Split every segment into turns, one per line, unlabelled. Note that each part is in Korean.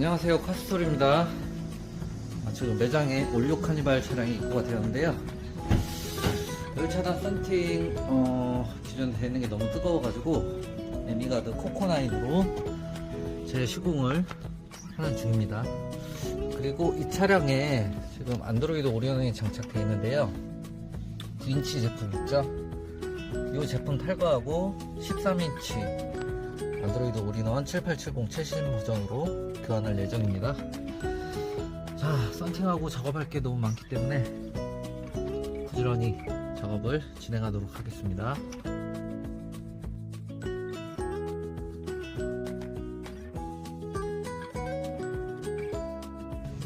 안녕하세요. 카스토리입니다. 아, 지금 매장에 올류 카니발 차량이 입고가 되었는데요. 열차단 썬팅 어, 기존 되는 게 너무 뜨거워가지고 에미가드 코코나인으로 제 시공을 하는 중입니다. 그리고 이 차량에 지금 안드로이드 오리온이 장착되어 있는데요. 9인치 제품 있죠? 이 제품 탈거하고 13인치 안드로이드 올인원 7870 최신 버전으로 교환할 예정입니다. 자, 썬팅하고 작업할 게 너무 많기 때문에 부지런히 작업을 진행하도록 하겠습니다.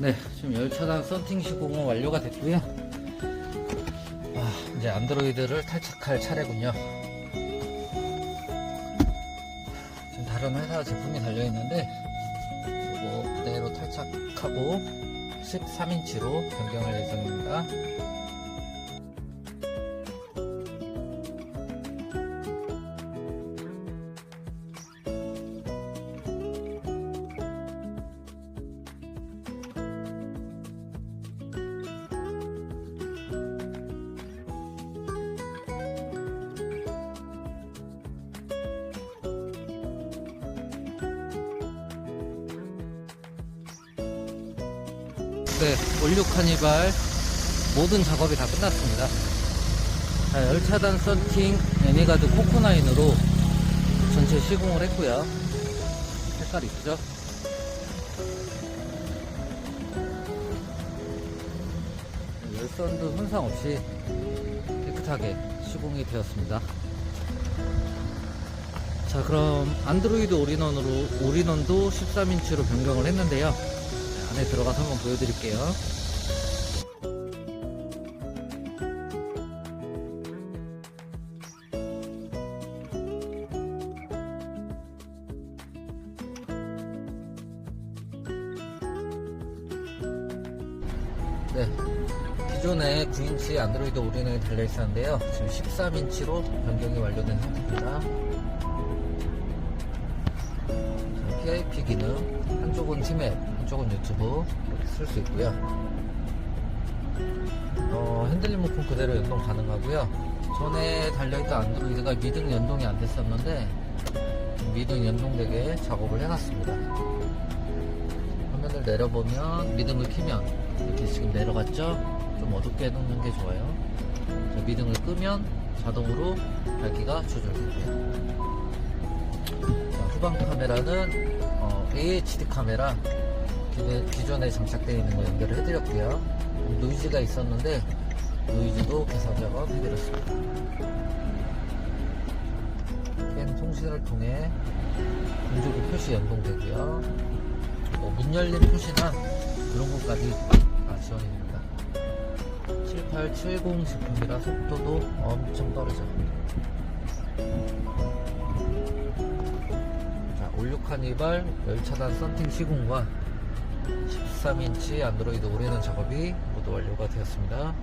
네, 지금 열차단 썬팅 시공은 완료가 됐고요. 아, 이제 안드로이드를 탈착할 차례군요. 다른 회사 제품이 달려있는데 이거 그대로 탈착하고 13인치로 변경할 예정입니다 네, 올류 카니발 모든 작업이 다 끝났습니다. 자, 열차단 썬팅 애니가드 코코나인으로 전체 시공을 했고요. 색깔 이쁘죠? 열선도 손상 없이 깨끗하게 시공이 되었습니다. 자, 그럼 안드로이드 올인원으로 올인원도 13인치로 변경을 했는데요. 네, 안에 들어가서 한번 보여드릴게요. 네. 기존에 9인치 안드로이드 올인원이 달려있었는데요. 지금 13인치로 변경이 완료된 상태입니다. 자, PIP 기능, 한쪽은 티맵, 한쪽은 유튜브 이렇게 쓸 수 있고요. 어, 핸들 리모컨 그대로 연동 가능하고요. 전에 달려있던 안드로이드가 미등 연동이 안 됐었는데 미등 연동되게 작업을 해놨습니다. 화면을 내려보면 미등을 키면 이렇게 지금 내려갔죠? 좀 어둡게 해놓는 게 좋아요. 자, 미등을 끄면 자동으로 밝기가 조절되고요. 자, 후방 카메라는 어, AHD 카메라 기존에, 장착되어 있는 거 연결을 해드렸고요. 노이즈가 있었는데 노이즈도 개선 작업 해드렸습니다. 캠 통신을 통해 공조기 표시 연동되고요. 뭐문 열린 표시나 그런 것까지 다 지원이 됩니다. 7870 제품이라 속도도 엄청. 자, 올류 카니발 열차단 썬팅 시공과 13인치 안드로이드 올인원 작업이 모두 완료가 되었습니다.